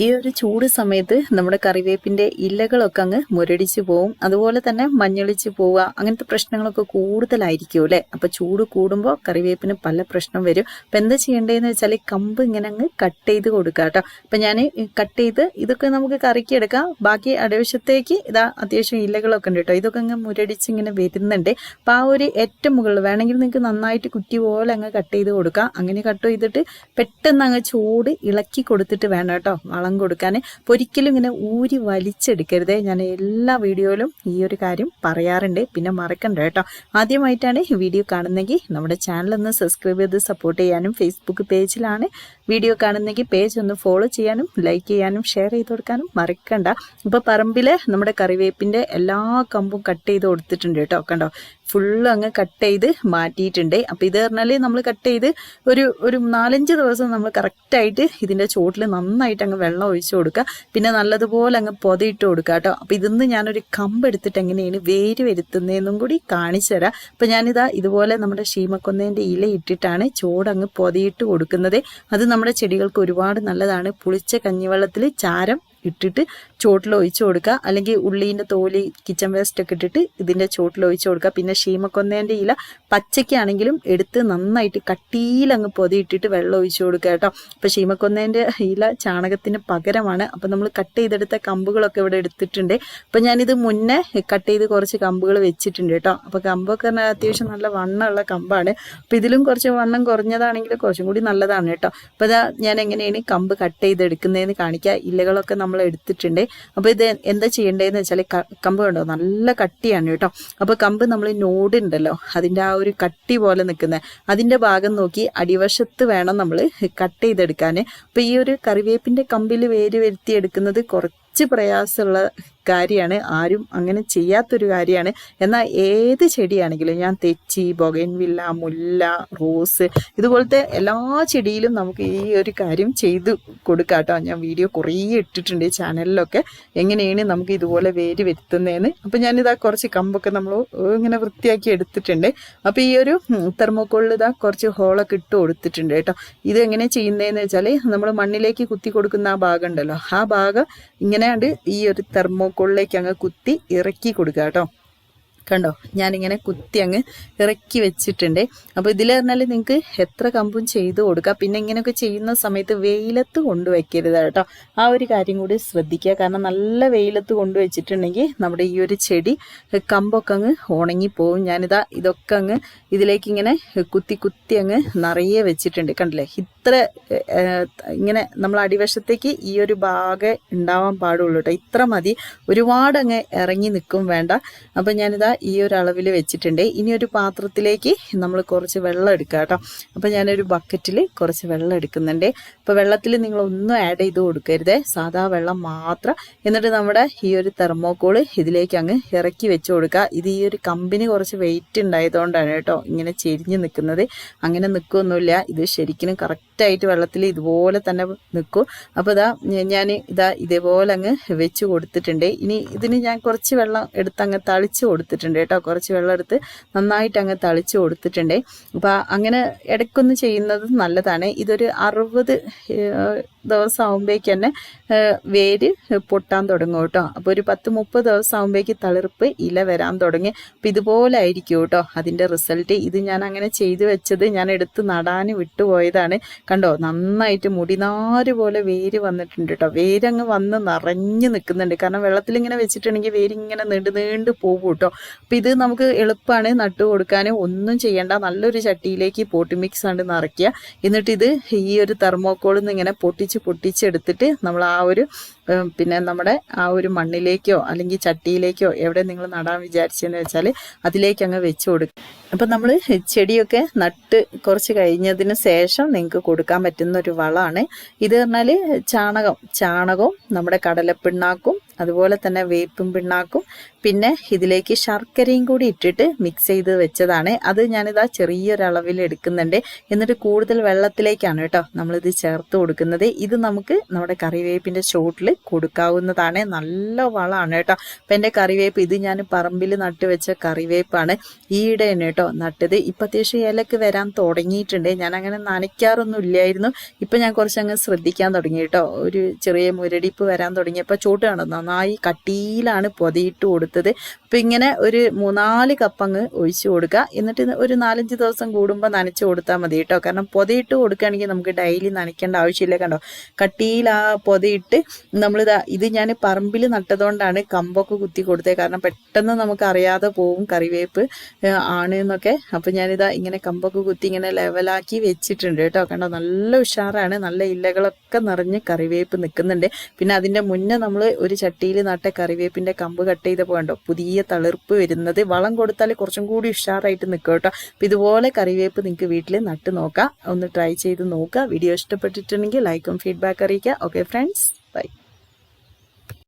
ഈ ഒരു ചൂട് സമയത്ത് നമ്മുടെ കറിവേപ്പിന്റെ ഇലകളൊക്കെ അങ്ങ് മുരടിച്ച് പോവും. അതുപോലെ തന്നെ മഞ്ഞളിച്ച് പോവുക. അങ്ങനത്തെ പ്രശ്നങ്ങളൊക്കെ കൂടുതലായിരിക്കും അല്ലേ? അപ്പൊ ചൂട് കൂടുമ്പോൾ കറിവേപ്പിന് പല പ്രശ്നം വരും. അപ്പൊ എന്താ ചെയ്യേണ്ടതെന്ന് വെച്ചാൽ കമ്പ് ഇങ്ങനെ അങ്ങ് കട്ട് ചെയ്ത് കൊടുക്കുക കേട്ടോ. അപ്പൊ ഞാൻ കട്ട് ചെയ്ത് ഇതൊക്കെ നമുക്ക് കറിക്ക് എടുക്കാം. ബാക്കി അടവശത്തേക്ക് ഇതാ അത്യാവശ്യം ഇലകളൊക്കെ ഉണ്ട് കേട്ടോ. ഇതൊക്കെ അങ്ങ് മുരടിച്ച് ഇങ്ങനെ വരുന്നുണ്ട്. അപ്പൊ ആ ഒരു ഏറ്റവും മുകളിൽ വേണമെങ്കിൽ നിങ്ങൾക്ക് നന്നായിട്ട് കുറ്റി പോലെ അങ്ങ് കട്ട് ചെയ്ത് കൊടുക്കാം. അങ്ങനെ കട്ട് ചെയ്തിട്ട് പെട്ടെന്ന് അങ്ങ് ചൂട് ഇളക്കി കൊടുത്തിട്ട് വേണം കേട്ടോ. വളം കൊടുക്കാൻ ഒരിക്കലും ഇങ്ങനെ ഊരി വലിച്ചെടുക്കരുതേ. ഞാൻ എല്ലാ വീഡിയോയിലും ഈ ഒരു കാര്യം പറയാറുണ്ട്. പിന്നെ മറക്കണ്ട കേട്ടോ. ആദ്യമായിട്ടാണ് ഈ വീഡിയോ കാണുന്നെങ്കിൽ നമ്മുടെ ചാനൽ ഒന്ന് സബ്സ്ക്രൈബ് ചെയ്ത് സപ്പോർട്ട് ചെയ്യാനും ഫേസ്ബുക്ക് പേജിലാണ് വീഡിയോ കാണുന്നെങ്കിൽ പേജ് ഒന്ന് ഫോളോ ചെയ്യാനും ലൈക്ക് ചെയ്യാനും ഷെയർ ചെയ്ത് കൊടുക്കാനും മറക്കണ്ട. ഇപ്പോൾ പറമ്പിലെ നമ്മുടെ കറിവേപ്പിന്റെ എല്ലാ കമ്പും കട്ട് ചെയ്ത് കൊടുത്തിട്ടുണ്ട് കേട്ടോ. കണ്ടോ? ഫുള്ള് അങ്ങ് കട്ട് ചെയ്ത് മാറ്റിയിട്ടുണ്ട്. അപ്പോൾ ഇത് പറഞ്ഞാൽ നമ്മൾ കട്ട് ചെയ്ത് ഒരു ഒരു നാലഞ്ച് ദിവസം നമ്മൾ കറക്റ്റായിട്ട് ഇതിന്റെ ചോട്ടിൽ നന്നായിട്ട് അങ്ങ് വെള്ളം ഒഴിച്ചു കൊടുക്കുക. പിന്നെ നല്ലതുപോലെ അങ്ങ് പൊതയിട്ട് കൊടുക്കുക കേട്ടോ. അപ്പോൾ ഇതിന്ന് ഞാനൊരു കമ്പ് എടുത്തിട്ട് എങ്ങനെയാണ് വേര് വരുത്തുന്നതെന്നും കൂടി കാണിച്ചു തരാം. അപ്പോൾ ഞാനിതാ ഇതുപോലെ നമ്മുടെ ഷീമക്കൊന്നേന്റെ ഇല ഇട്ടിട്ടാണ് ചോടങ്ങ് പൊതയിട്ട് കൊടുക്കുന്നത്. അത് നമ്മുടെ ചെടികൾക്ക് ഒരുപാട് നല്ലതാണ്. പുളിച്ച കഞ്ഞിവെള്ളത്തിൽ ചാരം ഇട്ടിട്ട് ചോട്ടിൽ ഒഴിച്ചു കൊടുക്കുക. അല്ലെങ്കിൽ ഉള്ളീന്റെ തോലി കിച്ചൺ വേസ്റ്റ് ഒക്കെ ഇട്ടിട്ട് ഇതിന്റെ ചോട്ടിൽ ഒഴിച്ചു കൊടുക്കുക. പിന്നെ ഷീമക്കൊന്നേന്റെ ഇല പച്ചയ്ക്കാണെങ്കിലും എടുത്ത് നന്നായിട്ട് കട്ടിയിലങ്ങ് പൊതിയിട്ടിട്ട് വെള്ളം ഒഴിച്ച് കൊടുക്കുക കേട്ടോ. അപ്പോൾ ഷീമക്കൊന്നേന്റെ ഇല ചാണകത്തിന് പകരമാണ്. അപ്പോൾ നമ്മൾ കട്ട് ചെയ്തെടുത്ത കമ്പുകളൊക്കെ ഇവിടെ എടുത്തിട്ടുണ്ട്. അപ്പോൾ ഞാനിത് മുന്നേ കട്ട് ചെയ്ത് കുറച്ച് കമ്പുകൾ വെച്ചിട്ടുണ്ട് കേട്ടോ. അപ്പോൾ കമ്പൊക്കെ അത്യാവശ്യം നല്ല വണ്ണമുള്ള കമ്പാണ്. അപ്പോൾ ഇതിലും കുറച്ച് വണ്ണം കുറഞ്ഞതാണെങ്കിൽ കുറച്ചും കൂടി നല്ലതാണ് കേട്ടോ. അപ്പോൾ ഇതാ ഞാൻ എങ്ങനെയാണ് കമ്പ് കട്ട് ചെയ്തെടുക്കുന്നതെന്ന് കാണിക്കുക. ഇലകളൊക്കെ നമ്മൾ എടുത്തിട്ടുണ്ട് അപ്പോൾ ഇത് എന്താ ചെയ്യേണ്ടതെന്ന് വെച്ചാൽ കമ്പ് കണ്ടോ? നല്ല കട്ടിയാണ് കേട്ടോ. അപ്പോൾ കമ്പ് നമ്മൾ നോഡ് ഉണ്ടല്ലോ അതിന്റെ ആ ഒരു കട്ടി പോലെ നിൽക്കുന്നത് അതിന്റെ ഭാഗം നോക്കി അടിവശത്ത് വേണം നമ്മൾ കട്ട് ചെയ്തെടുക്കാൻ. അപ്പോൾ ഈ ഒരു കറിവേപ്പിന്റെ കമ്പിൽ വേര് വരുത്തി എടുക്കുന്നത് കുറച്ച് പ്രയാസമുള്ള കാര്യമാണ്. ആരും അങ്ങനെ ചെയ്യാത്തൊരു കാര്യമാണ്. എന്നാൽ ഏത് ചെടിയാണെങ്കിലും ഞാൻ തെച്ചി ബൊഗൻവില്ല മുല്ല റോസ് ഇതുപോലത്തെ എല്ലാ ചെടിയിലും നമുക്ക് ഈ ഒരു കാര്യം ചെയ്ത് കൊടുക്കാം കേട്ടോ. ഞാൻ വീഡിയോ കുറേ ഇട്ടിട്ടുണ്ട് ചാനലിലൊക്കെ. എങ്ങനെയാണ് നമുക്ക് ഇതുപോലെ വേര് വരുത്തുന്നതെന്ന്. അപ്പം ഞാനിതാ കുറച്ച് കമ്പൊക്കെ നമ്മൾ ഇങ്ങനെ വൃത്തിയാക്കി എടുത്തിട്ടുണ്ട്. അപ്പോൾ ഈ ഒരു തെർമോക്കോളിൽ ഇതാ കുറച്ച് ഹോളൊക്കെ ഇട്ട് കൊടുത്തിട്ടുണ്ട് കേട്ടോ. ഇത് എങ്ങനെ ചെയ്യുന്നതെന്ന് വെച്ചാൽ നമ്മൾ മണ്ണിലേക്ക് കുത്തി കൊടുക്കുന്ന ആ ഭാഗം ഉണ്ടല്ലോ. ആ ഭാഗം ഇങ്ങനെയാണ്ട് ഈ ഒരു തെർമോ മുകളിലേക്ക് അങ്ങ് കുത്തി ഇറക്കി കൊടുക്കുക കേട്ടോ. കണ്ടോ? ഞാനിങ്ങനെ കുത്തി അങ്ങ് ഇറക്കി വെച്ചിട്ടുണ്ട്. അപ്പോൾ ഇതിൽ പറഞ്ഞാൽ നിങ്ങൾക്ക് എത്ര കമ്പും ചെയ്ത് കൊടുക്കുക പിന്നെ ഇങ്ങനെയൊക്കെ ചെയ്യുന്ന സമയത്ത് വെയിലത്ത് കൊണ്ടുവയ്ക്കരുത് കേട്ടോ. ആ ഒരു കാര്യം കൂടി ശ്രദ്ധിക്കുക. കാരണം നല്ല വെയിലത്ത് കൊണ്ടുവച്ചിട്ടുണ്ടെങ്കിൽ നമ്മുടെ ഈ ഒരു ചെടി കമ്പൊക്കെ അങ്ങ് ഉണങ്ങിപ്പോവും. ഞാനിതാ ഇതൊക്കെ അങ്ങ് ഇതിലേക്ക് ഇങ്ങനെ കുത്തി കുത്തി അങ്ങ് നിറയെ വെച്ചിട്ടുണ്ട്. കണ്ടില്ലേ? ഇത്ര ഇങ്ങനെ നമ്മൾ അടിവശത്തേക്ക് ഈ ഒരു ഭാഗം ഉണ്ടാവാൻ പാടുള്ളൂ കേട്ടോ. ഇത്ര മതി. ഒരുപാട് അങ്ങ് ഇറങ്ങി നിൽക്കും വേണ്ട. അപ്പം ഞാനിതാ ഈ ഒരു അളവിൽ വെച്ചിട്ടുണ്ട്. ഇനി ഒരു പാത്രത്തിലേക്ക് നമ്മൾ കുറച്ച് വെള്ളം എടുക്കുക കേട്ടോ. അപ്പോൾ ഞാനൊരു ബക്കറ്റിൽ കുറച്ച് വെള്ളം എടുക്കുന്നുണ്ട്. അപ്പോൾ വെള്ളത്തിൽ നിങ്ങൾ ഒന്നും ആഡ് ചെയ്ത് കൊടുക്കരുത്. സാധാ വെള്ളം മാത്രം. എന്നിട്ട് നമ്മുടെ ഈ ഒരു തെർമോക്കോൾ ഇതിലേക്ക് അങ്ങ് ഇറക്കി വെച്ച് കൊടുക്കുക. ഇത് ഈ ഒരു കമ്പിന് കുറച്ച് വെയിറ്റ് ഉണ്ടായതുകൊണ്ടാണ് കേട്ടോ ഇങ്ങനെ ചെരിഞ്ഞ് നിൽക്കുന്നത്. അങ്ങനെ നിൽക്കുകയൊന്നുമില്ല ഇത് ശരിക്കും കറക്റ്റായിട്ട് വെള്ളത്തിൽ ഇതുപോലെ തന്നെ നിൽക്കും അപ്പോൾ ഇതാ ഞാൻ ഇതാ ഇതേപോലെ അങ്ങ് വെച്ച് കൊടുത്തിട്ടുണ്ട്. ഇനി ഇതിന് ഞാൻ കുറച്ച് വെള്ളം എടുത്ത് അങ്ങ് തളിച്ച് കൊടുത്തിട്ടുണ്ട് കേട്ടോ. കുറച്ച് വെള്ളം എടുത്ത് നന്നായിട്ട് അങ്ങ് തളിച്ച് കൊടുത്തിട്ടുണ്ട്. അപ്പോൾ അങ്ങനെ ഇടയ്ക്കൊന്ന് ചെയ്യുന്നത് നല്ലതാണ്. ഇതൊരു അറുപത് ദിവസം ആകുമ്പോഴേക്ക് തന്നെ വേര് പൊട്ടാൻ തുടങ്ങും കേട്ടോ. അപ്പോൾ ഒരു പത്ത് മുപ്പത് ദിവസം ആകുമ്പോഴേക്ക് തളിർപ്പ് ഇല വരാൻ തുടങ്ങി. അപ്പം ഇതുപോലെ ആയിരിക്കും കേട്ടോ അതിന്റെ റിസൾട്ട്. ഇത് ഞാൻ അങ്ങനെ ചെയ്തു വെച്ചത് ഞാൻ എടുത്ത് നടാൻ വിട്ടുപോയതാണ്. കണ്ടോ? നന്നായിട്ട് മുടിനാര് പോലെ വേര് വന്നിട്ടുണ്ട് കേട്ടോ വേരങ്ങ് വന്ന് നിറഞ്ഞു നിൽക്കുന്നുണ്ട്. കാരണം വെള്ളത്തിൽ ഇങ്ങനെ വെച്ചിട്ടുണ്ടെങ്കിൽ വേരിങ്ങനെ നീണ്ട് നീണ്ട് പോകും കേട്ടോ അപ്പം ഇത് നമുക്ക് എളുപ്പമാണ് നട്ടു കൊടുക്കാൻ ഒന്നും ചെയ്യേണ്ട. നല്ലൊരു ചട്ടിയിലേക്ക് പോട്ടി മിക്സ് ആണ് നിറയ്ക്കുക. എന്നിട്ട് ഇത് ഈ ഒരു തെർമോക്കോളിൽ നിന്ന് ഇങ്ങനെ പൊട്ടിച്ച് പൊട്ടിച്ചെടുത്തിട്ട് നമ്മൾ ആ ഒരു പിന്നെ നമ്മുടെ ആ ഒരു മണ്ണിലേക്കോ അല്ലെങ്കിൽ ചട്ടിയിലേക്കോ എവിടെ നിങ്ങൾ നടാൻ വിചാരിച്ചെന്ന് വെച്ചാൽ അതിലേക്ക് അങ്ങ് വെച്ച് കൊടുക്കും. അപ്പം നമ്മൾ ചെടിയൊക്കെ നട്ട് കുറച്ച് കഴിഞ്ഞതിന് ശേഷം നിങ്ങൾക്ക് കൊടുക്കാൻ പറ്റുന്ന ഒരു വളമാണ്. ഇത് പറഞ്ഞാൽ ചാണകം ചാണകവും നമ്മുടെ കടലപ്പിണ്ണാക്കും അതുപോലെ തന്നെ വേപ്പും പിണ്ണാക്കും. പിന്നെ ഇതിലേക്ക് ശർക്കരയും കൂടി ഇട്ടിട്ട് മിക്സ് ചെയ്ത് വെച്ചതാണ്. അത് ഞാനിതാ ചെറിയൊരളവിൽ എടുക്കുന്നുണ്ട്. എന്നിട്ട് കൂടുതൽ വെള്ളത്തിലേക്കാണ് കേട്ടോ നമ്മളിത് ചേർത്ത് കൊടുക്കുന്നത്. ഇത് നമുക്ക് നമ്മുടെ കറിവേപ്പിന്റെ ചോട്ടിൽ കൊടുക്കാവുന്നതാണ്. നല്ല വളമാണ് കേട്ടോ. അപ്പം എന്റെ കറിവേപ്പ് ഇത് ഞാൻ പറമ്പിൽ നട്ട് വെച്ച കറിവേപ്പാണ്. തന്നെ കേട്ടോ നട്ടത്. ഇപ്പം അത്യാവശ്യം ഇലക്ക് വരാൻ തുടങ്ങിയിട്ടുണ്ട്. ഞാൻ അങ്ങനെ നനയ്ക്കാറൊന്നും ഇല്ലായിരുന്നു. ഇപ്പം ഞാൻ കുറച്ചങ്ങ് ശ്രദ്ധിക്കാൻ തുടങ്ങി കേട്ടോ. ഒരു ചെറിയ മുരടിപ്പ് വരാൻ തുടങ്ങിയപ്പോൾ ചോട്ട് കാണും നന്നായി കട്ടിയിലാണ് പൊതിയിട്ട് കൊടുത്തത്. അപ്പം ഇങ്ങനെ ഒരു മൂന്നാൽ കപ്പങ്ങ് ഒഴിച്ചു കൊടുക്കുക. എന്നിട്ട് ഒരു നാലഞ്ച് ദിവസം കൂടുമ്പോൾ നനച്ച് കൊടുത്താൽ മതി കേട്ടോ. കാരണം പൊതിയിട്ട് കൊടുക്കുകയാണെങ്കിൽ നമുക്ക് ഡെയിലി നനയ്ക്കേണ്ട ആവശ്യമില്ല കണ്ടോ. കട്ടിയിൽ ആ പൊതിയിട്ട് നമ്മളിതാ ഇത് ഞാൻ പറമ്പിൽ നട്ടതുകൊണ്ടാണ് കമ്പൊക്കെ കുത്തി കൊടുത്തത്. കാരണം പെട്ടെന്ന് നമുക്ക് അറിയാതെ പോവും കറിവേപ്പ് ആണ് എന്നൊക്കെ. അപ്പം ഞാനിതാ ഇങ്ങനെ കമ്പൊക്കെ കുത്തി ഇങ്ങനെ ലെവലാക്കി വെച്ചിട്ടുണ്ട് കേട്ടോ. കണ്ടോ നല്ല ഉഷാറാണ്. നല്ല ഇലകളൊക്കെ നിറഞ്ഞ് കറിവേപ്പ് നിൽക്കുന്നുണ്ട്. പിന്നെ അതിന്റെ മുന്നേ നമ്മൾ ഒരു ചട്ടിയിൽ നട്ട കറിവേപ്പിന്റെ കമ്പ് കട്ട് ചെയ്തപ്പോൾ കണ്ടോ? പുതിയ തളിർപ്പ് വരുന്നത്. വളം കൊടുത്താൽ കുറച്ചും കൂടി ഉഷാറായിട്ട് നിൽക്കും കേട്ടോ. അപ്പം ഇതുപോലെ കറിവേപ്പ് നിങ്ങൾക്ക് വീട്ടിൽ നട്ട് നോക്കാം. ഒന്ന് ട്രൈ ചെയ്ത് നോക്കുക. വീഡിയോ ഇഷ്ടപ്പെട്ടിട്ടുണ്ടെങ്കിൽ ലൈക്കും ഫീഡ്ബാക്ക് അറിയിക്കുക. Okay friends bye